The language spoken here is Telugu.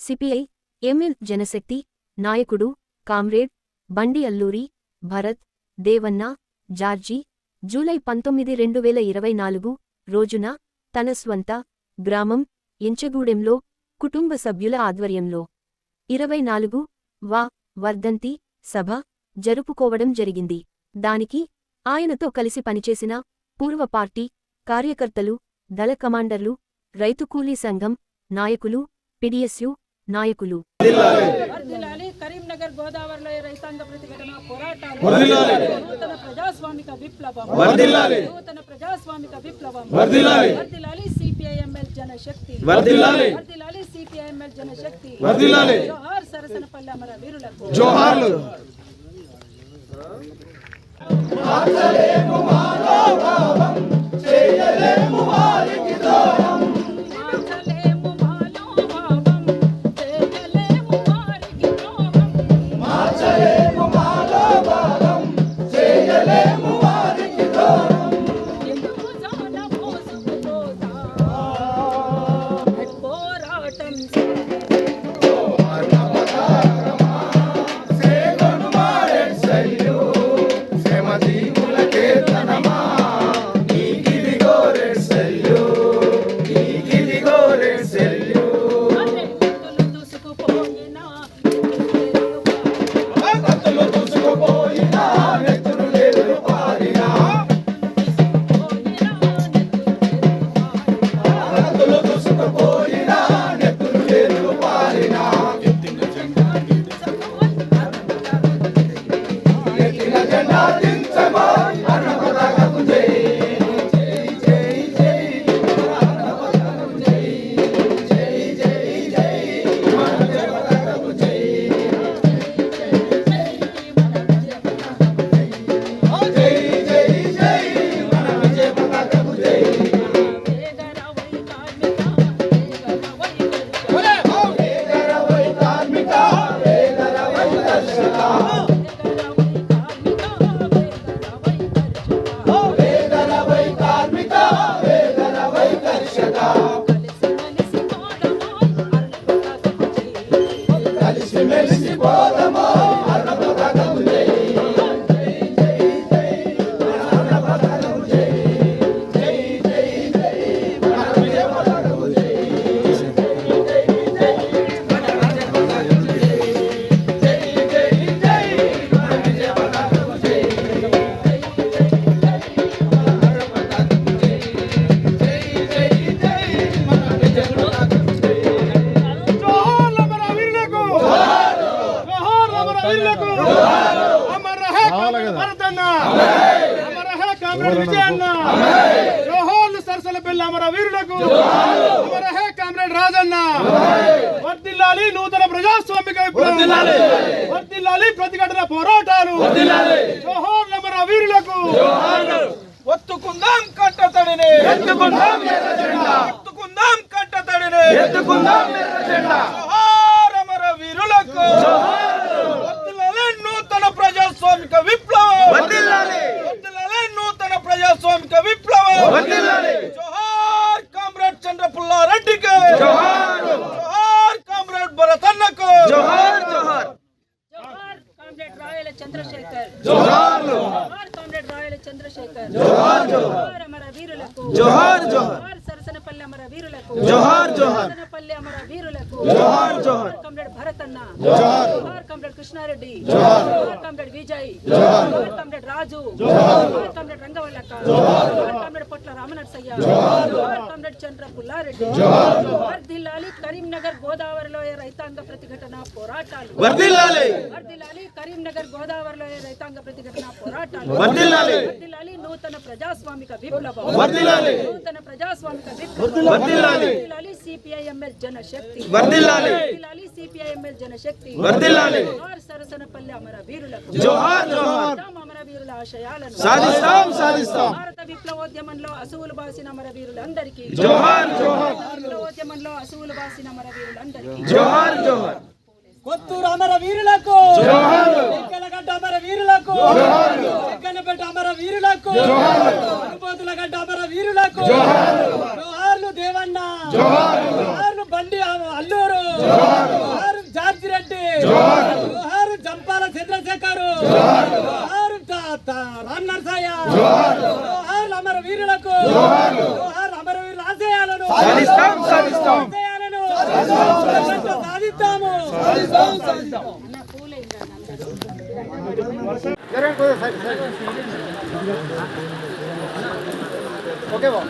సిపిఐ ఎంఎల్ జనశక్తి నాయకుడు comrade Bandi Alluri Bharat Devanna George July పంతొమ్మిది రెండు వేల ఇరవై నాలుగు రోజున తన స్వంత గ్రామం ఎంచగూడెంలో కుటుంబ సభ్యుల ఆధ్వర్యంలో ఇరవై నాలుగు వా వర్ధంతి సభ జరుపుకోవడం జరిగింది. దానికి ఆయనతో కలిసి పనిచేసిన పూర్వ పార్టీ కార్యకర్తలు దళ కమాండర్లు రైతు కూలీ సంఘం నాయకులు పిడిఎస్యు నాయకులు కరీంనగర్ గోదావరిలో రైతాంగ ప్రతిఘటన పోరాటాలు. నూతన ప్రజాస్వామిక విప్లవం. నూతన ప్రజాస్వామిక విప్లవం. వర్ధిల్లాలి సిపిఐఎంఎల్ జనశక్తి. వర్ధిల్లాలి సిపిఐఎంఎల్ జనశక్తి. జోహార్ సరసనపల్లి అమర వీరులకు జోహార్లు Thank you. వీరులకు అమర హే భరతన్న అమర హే కామ్రేడ్ విజయన్న జోహార్ సరసలపల్లి అమర వీరులకు అమర హే కామ్రేడ్ రాజన్న వర్దిల్లాలి నూతన ప్రజాస్వామిక వర్దిల్లాలి ప్రతిఘటన పోరాటాలు జోహార్ అమర వీరులకు ఒత్తుకుందాం కట్టతడిని. ఎత్తుకుందాం ఒత్తుకుందాం కట్టతడిని. ఎత్తుకుందాం జోహార్ అమర వీరులకు వర్ధిల్లాలి నూతన ప్రజాస్వామిక విప్లవం వర్ధిల్లాలి. వర్ధిల్లాలి నూతన ప్రజాస్వామిక విప్లవం వర్ధిల్లాలి. జోహార్ కామ్రేడ్ చంద్రపుల్లారెడ్డికి జోహార్. జోహార్ కామ్రేడ్ భరతన్నకు జోహార్ జోహార్ జోహార్ కామ్రేడ్ రాయల చంద్రశేఖర్ జోహార్లు జోహార్ కామ్రేడ్ రాయల చంద్రశేఖర్ జోహార్ జోహార్ జోహార్ అమర వీరులకు జోహార్ జోహార్. జోహార్ సరసనపల్లి అమర వీరులకు జోహార్ జోహార్. సరసనపల్లి అమర వీరులకు జోహార్. జోహార్ కామ్రేడ్ భరతన్న. జోహార్. జోహార్ కామ్రేడ్ కృష్ణారెడ్డి. జోహార్. జోహార్ కామ్రేడ్ విజయ్. జోహార్. కామ్రేడ్ రాజు. జోహార్. కామ్రేడ్ రంగవల్లక్క. జోహార్. కామ్రేడ్ పొట్ల రామనర్సయ్య. జోహార్ కామ్రేడ్ చంద్ర పుల్లారెడ్డి జోహార్. దిల్లాలి కరీంనగర్ గోదావరిలో రైతాంగ ప్రతిఘటన పోరాటాలు? వర్ధిల్లాలి. వర్ధిల్లాలి కరీంనగర్ గోదావరిలో రైతాంగ ప్రతిఘటన పోరాటాలు? వర్ధిల్లాలి. వర్ధిల్లాలి నూతన ప్రజాస్వామిక విప్లవం. వర్ధిల్లాలి. నూతన ప్రజాస్వామిక విప్లవం. వర్ధిల్లాలి. వర్ధిల్లాలి సిపిఐఎంఎల్ జనశక్తి. వర్ధిల్లాలి. వర్ధిల్లాలి సిపిఐఎంఎల్ జనశక్తి. వర్ధిల్లాలి. జోహార్ సరసనపల్లి అమర వీరులకు జోహార్ జోహార్. సాధిస్తాం అమర వీరుల ఆశయాలను సాధిస్తాం. సాధిస్తాం. విప్లవోద్యమంలో అసువులు బాసిన మరవీరులందరికీ విప్లవోద్యమంలో అసువులు బాసిన మరవీరులందరికీ కొత్తూరు అమర వీరులకు అమర వీరులకు ఎక్కనపేట అమర వీరులకు అనుపోతుల గడ్డ అమర వీరులకు జోహార్లు దేవన్న. జోహార్లు బండి అల్లూరు. జోహారు. జార్జి రెడ్డి జోహారు. జంపాల చంద్రశేఖరు. జోహారు. రామ్ వీరులకు జోహార్ అమర వీరుల ఆశయాలను సాధిస్తాము. అందరూ ఓకే బాబు.